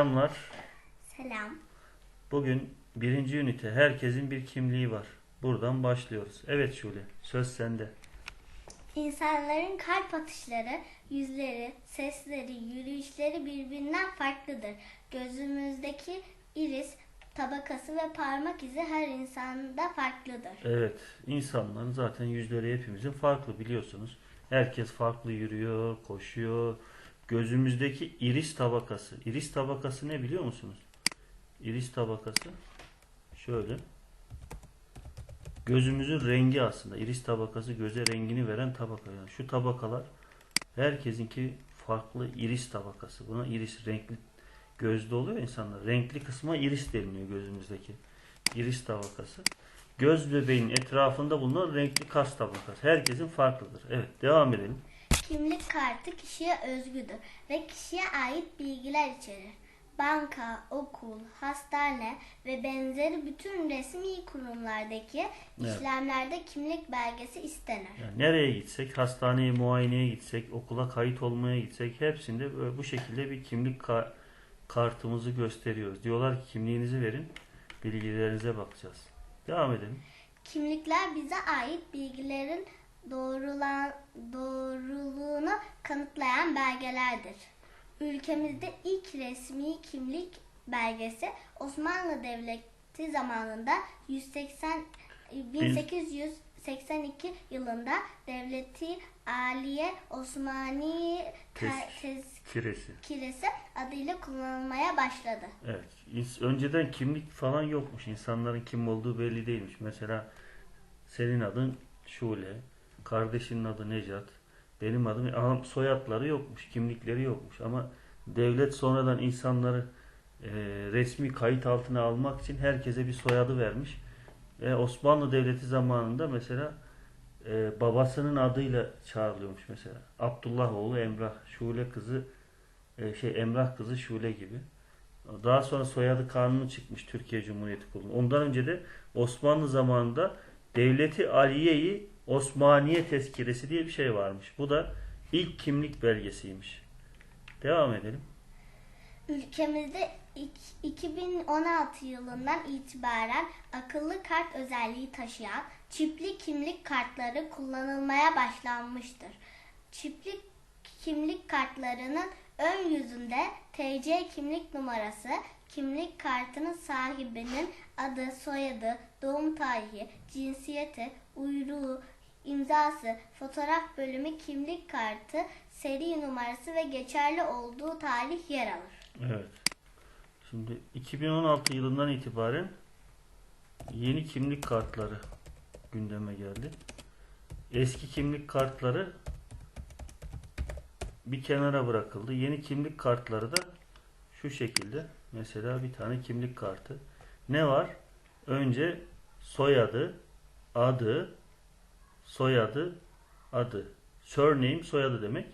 Selamlar. Selam. Bugün birinci ünite herkesin bir kimliği var. Buradan başlıyoruz. Evet Şule söz sende. İnsanların kalp atışları, yüzleri, sesleri, yürüyüşleri birbirinden farklıdır. Gözümüzdeki iris tabakası ve parmak izi her insanda farklıdır. Evet insanların zaten yüzleri hepimizin farklı biliyorsunuz. Herkes farklı yürüyor, koşuyor. Gözümüzdeki iris tabakası. İris tabakası ne biliyor musunuz? İris tabakası şöyle. Gözümüzün rengi aslında. İris tabakası göze rengini veren tabaka. Yani şu tabakalar herkesinki farklı iris tabakası. Buna iris renkli gözde oluyor insanlar. Renkli kısma iris deniliyor gözümüzdeki. İris tabakası. Göz bebeğin etrafında bulunan renkli kas tabakası. Herkesin farklıdır. Evet devam edelim. Kimlik kartı kişiye özgüdür ve kişiye ait bilgiler içerir. Banka, okul, hastane ve benzeri bütün resmi kurumlardaki Evet. işlemlerde kimlik belgesi istenir. Yani nereye gitsek, hastaneye muayeneye gitsek, okula kayıt olmaya gitsek hepsinde böyle bu şekilde bir kimlik ka- kartımızı gösteriyoruz. Diyorlar ki kimliğinizi verin, bilgilerinize bakacağız. Devam edelim. Kimlikler bize ait bilgilerin doğrulan, doğruluğunu kanıtlayan belgelerdir. Ülkemizde ilk resmi kimlik belgesi Osmanlı Devleti zamanında 180 1882 yılında Devleti Aliye Osmani Tez- Kiresi. Tezkiresi adıyla kullanılmaya başladı. Evet. Önceden kimlik falan yokmuş. İnsanların kim olduğu belli değilmiş. Mesela senin adın Şule, kardeşinin adı Necat, benim adım Aha, soyadları yokmuş, kimlikleri yokmuş. Ama devlet sonradan insanları e, resmi kayıt altına almak için herkese bir soyadı vermiş. Ve Osmanlı Devleti zamanında mesela e, babasının adıyla çağrılıyormuş mesela. Abdullah oğlu Emrah, Şule kızı e, şey Emrah kızı Şule gibi. Daha sonra soyadı kanunu çıkmış Türkiye Cumhuriyeti Kurulu. Ondan önce de Osmanlı zamanında Devleti Aliye'yi Osmaniye Tezkiresi diye bir şey varmış. Bu da ilk kimlik belgesiymiş. Devam edelim. Ülkemizde ik- 2016 yılından itibaren akıllı kart özelliği taşıyan çipli kimlik kartları kullanılmaya başlanmıştır. Çipli kimlik kartlarının ön yüzünde TC kimlik numarası, kimlik kartının sahibinin adı, soyadı, doğum tarihi, cinsiyeti, uyruğu, imzası, fotoğraf bölümü kimlik kartı, seri numarası ve geçerli olduğu tarih yer alır. Evet. Şimdi 2016 yılından itibaren yeni kimlik kartları gündeme geldi. Eski kimlik kartları bir kenara bırakıldı. Yeni kimlik kartları da şu şekilde. Mesela bir tane kimlik kartı. Ne var? Önce soyadı, adı, soyadı, adı. Surname soyadı demek.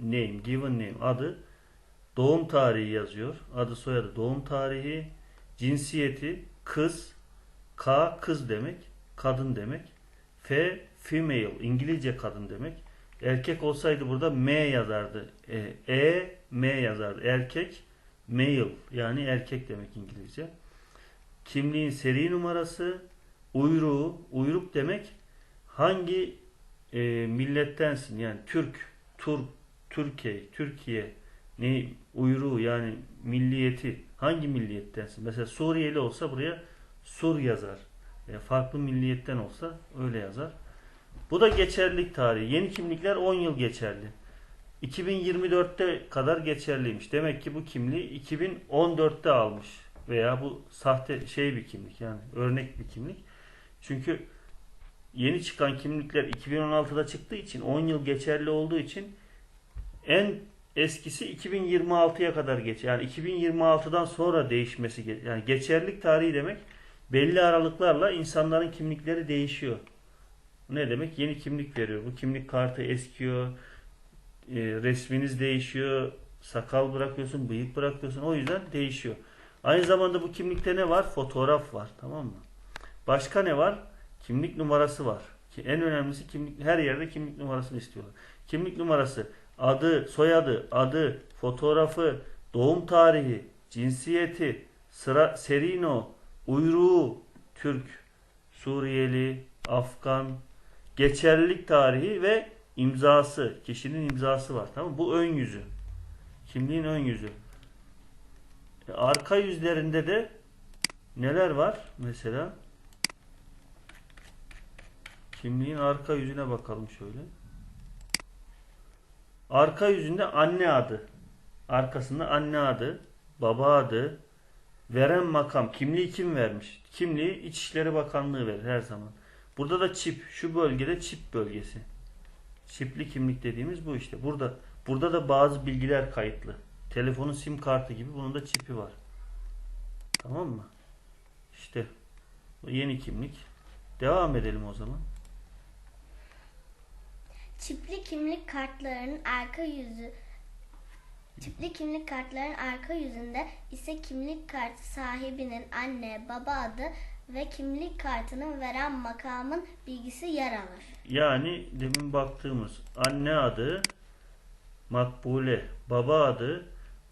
Name, given name adı. Doğum tarihi yazıyor. Adı soyadı doğum tarihi. Cinsiyeti kız. K kız demek. Kadın demek. F female İngilizce kadın demek. Erkek olsaydı burada M yazardı. E, e M yazardı. Erkek male yani erkek demek İngilizce. Kimliğin seri numarası, uyruğu, uyruk demek hangi e, millettensin yani Türk, Turk, Türkiye, Türkiye ne uyruğu yani milliyeti hangi milliyettensin? Mesela Suriyeli olsa buraya Sur yazar. E, farklı milliyetten olsa öyle yazar. Bu da geçerlilik tarihi. Yeni kimlikler 10 yıl geçerli. 2024'te kadar geçerliymiş. Demek ki bu kimliği 2014'te almış veya bu sahte şey bir kimlik yani örnek bir kimlik. Çünkü yeni çıkan kimlikler 2016'da çıktığı için 10 yıl geçerli olduğu için en eskisi 2026'ya kadar geç. Yani 2026'dan sonra değişmesi yani geçerlilik tarihi demek belli aralıklarla insanların kimlikleri değişiyor. Ne demek? Yeni kimlik veriyor. Bu kimlik kartı eskiyor. e, resminiz değişiyor. Sakal bırakıyorsun, bıyık bırakıyorsun. O yüzden değişiyor. Aynı zamanda bu kimlikte ne var? Fotoğraf var. Tamam mı? Başka ne var? Kimlik numarası var. Ki en önemlisi kimlik her yerde kimlik numarasını istiyorlar. Kimlik numarası, adı, soyadı, adı, fotoğrafı, doğum tarihi, cinsiyeti, sıra, serino, uyruğu, Türk, Suriyeli, Afgan, geçerlilik tarihi ve imzası. Kişinin imzası var. Tamam mı? Bu ön yüzü. Kimliğin ön yüzü. E, Arka yüzlerinde de neler var? Mesela kimliğin arka yüzüne bakalım şöyle. Arka yüzünde anne adı. Arkasında anne adı, baba adı, veren makam. Kimliği kim vermiş? Kimliği İçişleri Bakanlığı verir her zaman. Burada da çip. Şu bölgede çip bölgesi. Çipli kimlik dediğimiz bu işte. Burada burada da bazı bilgiler kayıtlı. Telefonun sim kartı gibi bunun da çipi var. Tamam mı? İşte yeni kimlik. Devam edelim o zaman. Çipli kimlik kartlarının arka yüzü Çipli kimlik kartların arka yüzünde ise kimlik kartı sahibinin anne, baba adı ve kimlik kartını veren makamın bilgisi yer alır. Yani demin baktığımız anne adı Makbule, baba adı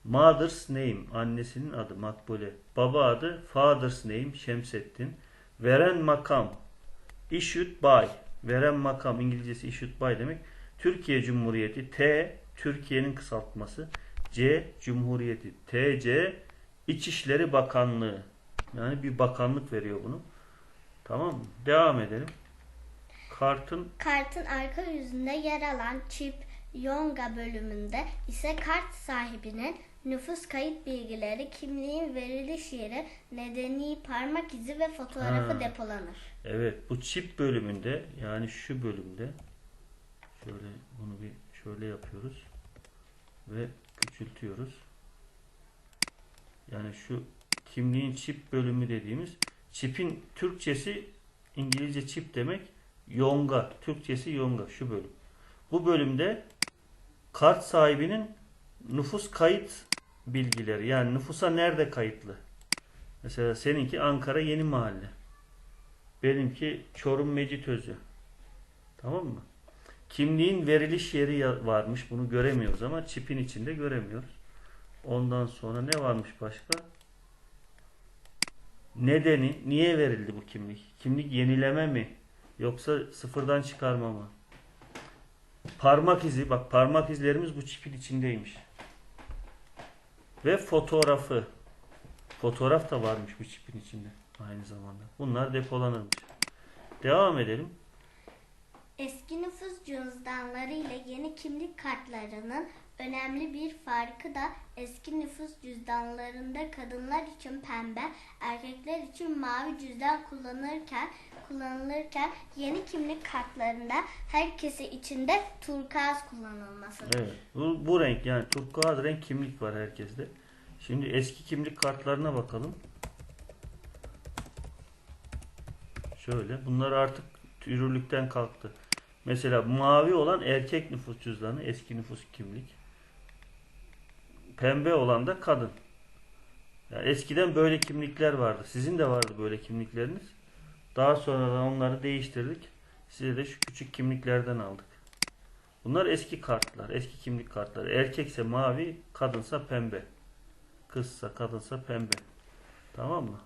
Mother's name, annesinin adı Makbule, baba adı Father's name Şemsettin, veren makam issued by, veren makam İngilizcesi issued by demek. Türkiye Cumhuriyeti T Türkiye'nin kısaltması C Cumhuriyeti TC İçişleri Bakanlığı yani bir bakanlık veriyor bunu. Tamam mı? Devam edelim. Kartın Kartın arka yüzünde yer alan çip Yonga bölümünde ise kart sahibinin nüfus kayıt bilgileri, kimliğin veriliş yeri, nedeni, parmak izi ve fotoğrafı Ha. depolanır. Evet bu çip bölümünde yani şu bölümde şöyle bunu bir şöyle yapıyoruz ve küçültüyoruz. Yani şu kimliğin çip bölümü dediğimiz çipin Türkçesi İngilizce çip demek yonga. Türkçesi yonga şu bölüm. Bu bölümde kart sahibinin nüfus kayıt bilgileri yani nüfusa nerede kayıtlı? Mesela seninki Ankara Yeni Mahalle. Benimki Çorum Mecitözü. Tamam mı? Kimliğin veriliş yeri varmış. Bunu göremiyoruz ama çipin içinde göremiyoruz. Ondan sonra ne varmış başka? Nedeni, niye verildi bu kimlik? Kimlik yenileme mi? Yoksa sıfırdan çıkarma mı? Parmak izi, bak parmak izlerimiz bu çipin içindeymiş. Ve fotoğrafı. Fotoğraf da varmış bu çipin içinde aynı zamanda. Bunlar depolanırmış. Devam edelim. Eski nüfus cüzdanları ile yeni kimlik kartlarının önemli bir farkı da eski nüfus cüzdanlarında kadınlar için pembe, erkekler için mavi cüzdan kullanırken kullanılırken yeni kimlik kartlarında herkesi içinde turkuaz kullanılmasıdır. Evet. Bu, bu renk yani turkuaz renk kimlik var herkeste. Şimdi eski kimlik kartlarına bakalım. Şöyle. Bunlar artık yürürlükten kalktı. Mesela mavi olan erkek nüfus cüzdanı, eski nüfus kimlik. Pembe olan da kadın. Yani eskiden böyle kimlikler vardı. Sizin de vardı böyle kimlikleriniz. Daha sonra onları değiştirdik. Size de şu küçük kimliklerden aldık. Bunlar eski kartlar, eski kimlik kartları. Erkekse mavi, kadınsa pembe. Kızsa, kadınsa pembe. Tamam mı?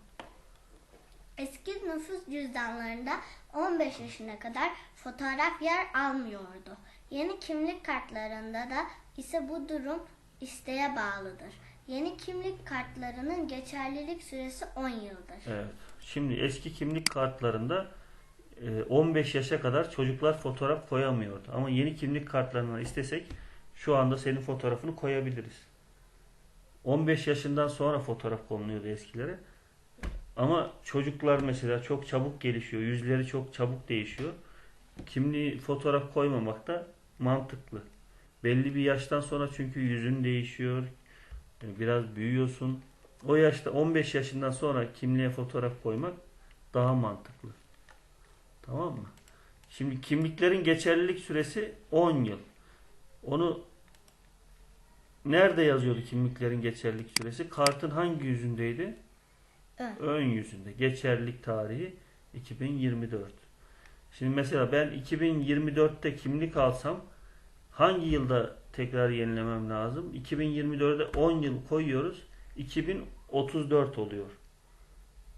Eski nüfus cüzdanlarında 15 yaşına kadar fotoğraf yer almıyordu. Yeni kimlik kartlarında da ise bu durum isteğe bağlıdır. Yeni kimlik kartlarının geçerlilik süresi 10 yıldır. Evet. Şimdi eski kimlik kartlarında e, 15 yaşa kadar çocuklar fotoğraf koyamıyordu. Ama yeni kimlik kartlarından istesek şu anda senin fotoğrafını koyabiliriz. 15 yaşından sonra fotoğraf konuluyordu eskilere. Ama çocuklar mesela çok çabuk gelişiyor. Yüzleri çok çabuk değişiyor. Kimliği fotoğraf koymamak da mantıklı. Belli bir yaştan sonra çünkü yüzün değişiyor. Biraz büyüyorsun. O yaşta 15 yaşından sonra kimliğe fotoğraf koymak daha mantıklı. Tamam mı? Şimdi kimliklerin geçerlilik süresi 10 yıl. Onu nerede yazıyordu kimliklerin geçerlilik süresi? Kartın hangi yüzündeydi? Ön. Ön yüzünde. Geçerlilik tarihi 2024. Şimdi mesela ben 2024'te kimlik alsam hangi yılda tekrar yenilemem lazım. 2024'de 10 yıl koyuyoruz. 2034 oluyor.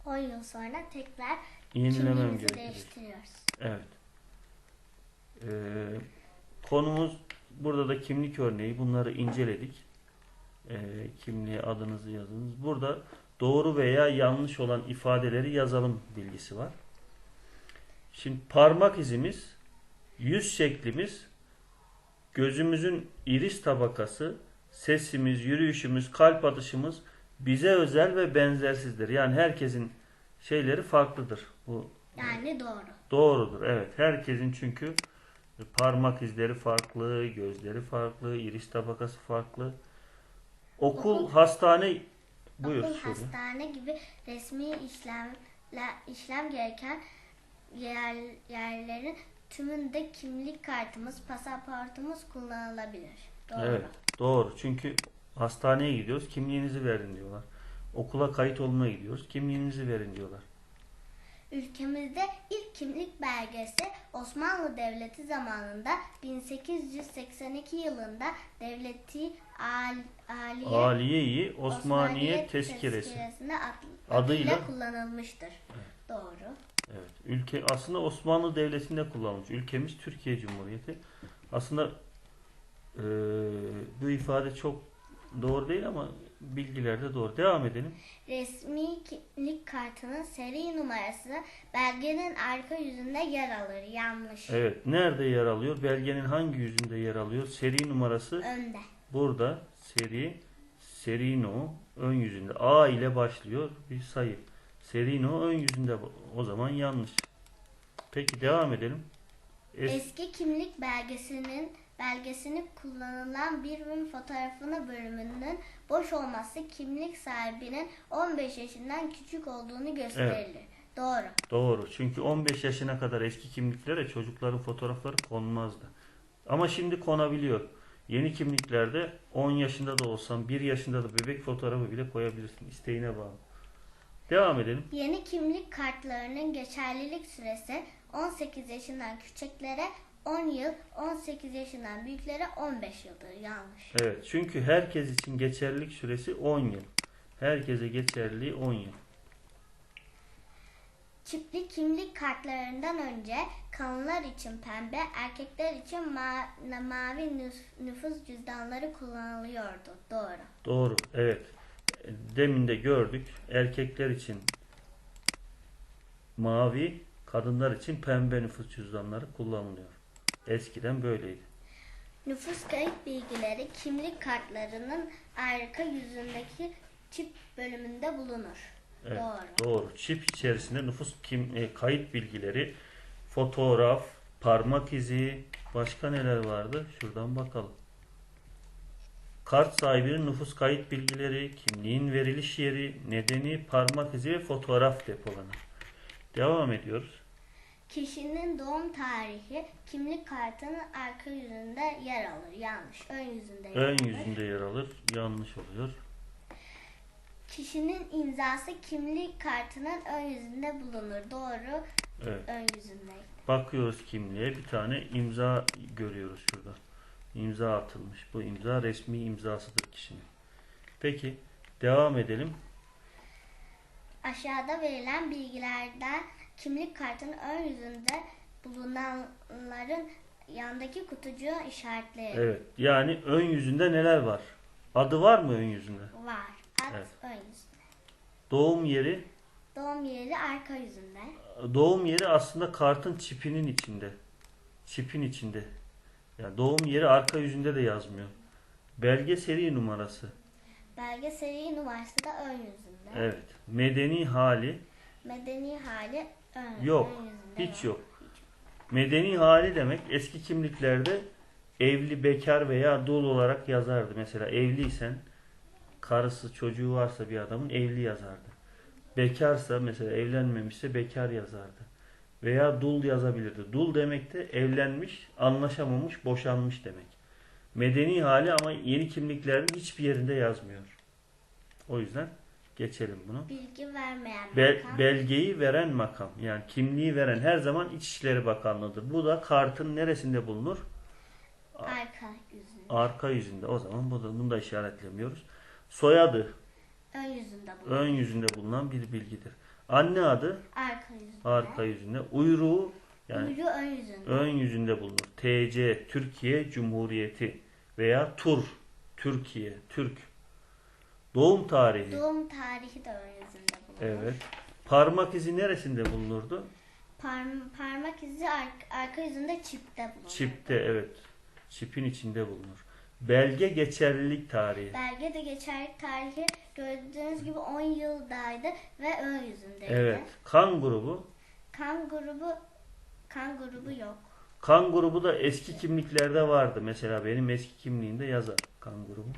10 yıl sonra tekrar Yenilemem gerekiyor. değiştiriyoruz. Evet. Ee, konumuz burada da kimlik örneği. Bunları inceledik. Ee, kimliğe adınızı yazınız. Burada doğru veya yanlış olan ifadeleri yazalım bilgisi var. Şimdi parmak izimiz, yüz şeklimiz, gözümüzün iris tabakası, sesimiz, yürüyüşümüz, kalp atışımız bize özel ve benzersizdir. Yani herkesin şeyleri farklıdır. Bu Yani doğru. Doğrudur evet. Herkesin çünkü parmak izleri farklı, gözleri farklı, iris tabakası farklı. Okul, Okul- hastane buyur. Okul, söyle. hastane gibi resmi işlemler işlem gereken yer, yerlerin tümünde kimlik kartımız, pasaportumuz kullanılabilir. Doğru. Evet, doğru. Çünkü hastaneye gidiyoruz, kimliğinizi verin diyorlar. Okula kayıt olmaya gidiyoruz, kimliğinizi verin diyorlar. Ülkemizde ilk kimlik belgesi Osmanlı Devleti zamanında 1882 yılında Devleti Al, Aliye Aliye-i Osmaniye Tezkiresi. Tezkiresinde ad- Adıyla- adıyla kullanılmıştır. Doğru. Evet. Ülke aslında Osmanlı Devleti'nde kullanılmış. Ülkemiz Türkiye Cumhuriyeti. Aslında eee, bu ifade çok doğru değil ama bilgiler de doğru. Devam edelim. Resmi kimlik kartının seri numarası belgenin arka yüzünde yer alır. Yanlış. Evet. Nerede yer alıyor? Belgenin hangi yüzünde yer alıyor? Seri numarası Önde. burada. Seri Serino ön yüzünde. A ile başlıyor bir sayı. Serino ön yüzünde. O zaman yanlış. Peki devam edelim. Es- Eski kimlik belgesinin belgesini kullanılan bir ürün fotoğrafını bölümünün boş olması kimlik sahibinin 15 yaşından küçük olduğunu gösterir. Doğru. Doğru. Çünkü 15 yaşına kadar eski kimliklere çocukların fotoğrafları konmazdı. Ama şimdi konabiliyor. Yeni kimliklerde 10 yaşında da olsan 1 yaşında da bebek fotoğrafı bile koyabilirsin. İsteğine bağlı. Devam edelim. Yeni kimlik kartlarının geçerlilik süresi 18 yaşından küçüklere 10 yıl, 18 yaşından büyüklere 15 yıldır. Yanlış. Evet. Çünkü herkes için geçerlilik süresi 10 yıl. Herkese geçerliliği 10 yıl. Çipli kimlik kartlarından önce kadınlar için pembe, erkekler için ma- mavi nüf- nüfus cüzdanları kullanılıyordu. Doğru. Doğru. Evet. Demin de gördük. Erkekler için mavi, kadınlar için pembe nüfus cüzdanları kullanılıyor. Eskiden böyleydi. Nüfus kayıt bilgileri kimlik kartlarının arka yüzündeki çip bölümünde bulunur. Evet, Doğru. Doğru. Çip içerisinde nüfus kim e, kayıt bilgileri, fotoğraf, parmak izi, başka neler vardı? Şuradan bakalım. Kart sahibinin nüfus kayıt bilgileri, kimliğin veriliş yeri, nedeni, parmak izi ve fotoğraf depolanır. Devam ediyoruz. Kişinin doğum tarihi kimlik kartının arka yüzünde yer alır. Yanlış. Ön yüzünde yer Ön alır. yüzünde yer alır. Yanlış oluyor. Kişinin imzası kimlik kartının ön yüzünde bulunur. Doğru. Evet. Ön yüzünde. Bakıyoruz kimliğe bir tane imza görüyoruz şurada. İmza atılmış. Bu imza resmi imzasıdır kişinin. Peki devam edelim. Aşağıda verilen bilgilerden kimlik kartının ön yüzünde bulunanların yandaki kutucuğu işaretleyelim. Evet. Yani ön yüzünde neler var? Adı var mı ön yüzünde? Var. At Evet. ön yüzünde. Doğum yeri. Doğum yeri arka yüzünde. Doğum yeri aslında kartın çipinin içinde. Çipin içinde. Yani doğum yeri arka yüzünde de yazmıyor. Belge seri numarası. Belge seri numarası da ön yüzünde. Evet. Medeni hali Medeni hali ön, Yok, ön yüzünde. hiç yok. Medeni hali demek eski kimliklerde evli, bekar veya dul olarak yazardı. Mesela evliysen karısı, çocuğu varsa bir adamın evli yazardı. Bekarsa mesela evlenmemişse bekar yazardı. Veya dul yazabilirdi. Dul demek de evlenmiş, anlaşamamış, boşanmış demek. Medeni hali ama yeni kimliklerin hiçbir yerinde yazmıyor. O yüzden geçelim bunu. Bilgi vermeyen Bel- makam. belgeyi veren makam yani kimliği veren her zaman İçişleri Bakanlığı'dır. Bu da kartın neresinde bulunur? arka yüzünde. arka yüzünde. O zaman bunu da işaretlemiyoruz. Soyadı Ön yüzünde bulunan. ön yüzünde bulunan bir bilgidir. Anne adı Arka yüzünde. arka yüzünde. Uyruğu yani Uyruğu ön yüzünde. ön yüzünde bulunur. TC Türkiye Cumhuriyeti veya Tur Türkiye Türk. Doğum tarihi. Doğum tarihi de ön yüzünde bulunur. Evet. Parmak izi neresinde bulunurdu? Parm- parmak izi ar- arka yüzünde çipte bulunur. Çipte evet. Çipin içinde bulunur. Belge geçerlilik tarihi. Belge de geçerlik tarihi gördüğünüz gibi 10 yıldaydı ve ön yüzündeydi. Evet. Kan grubu. Kan grubu kan grubu yok. Kan grubu da eski kimliklerde vardı. Mesela benim eski kimliğimde yazar kan grubu.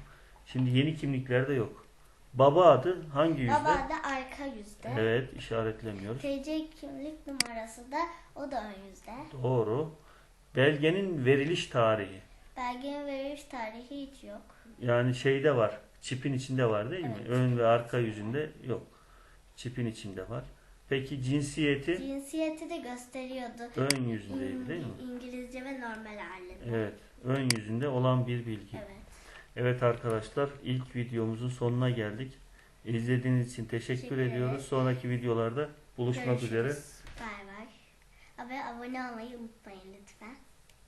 Şimdi yeni kimliklerde yok. Baba adı hangi yüzde? Baba da arka yüzde. Evet işaretlemiyoruz. TC kimlik numarası da o da ön yüzde. Doğru. Belgenin veriliş tarihi. Belgenin veriliş tarihi hiç yok. Yani şeyde var. Çipin içinde var değil mi? Evet. Ön ve arka yüzünde yok. Çipin içinde var. Peki cinsiyeti Cinsiyeti de gösteriyordu. ön yüzündeydi değil mi? İng- İngilizce ve normal halinde. Evet. Ön yüzünde olan bir bilgi. Evet. Evet arkadaşlar ilk videomuzun sonuna geldik. İzlediğiniz için teşekkür, Teşekkür ediyoruz. ederiz. Sonraki videolarda buluşmak Görüşürüz. üzere. Bay bay. Ve abone olmayı unutmayın lütfen.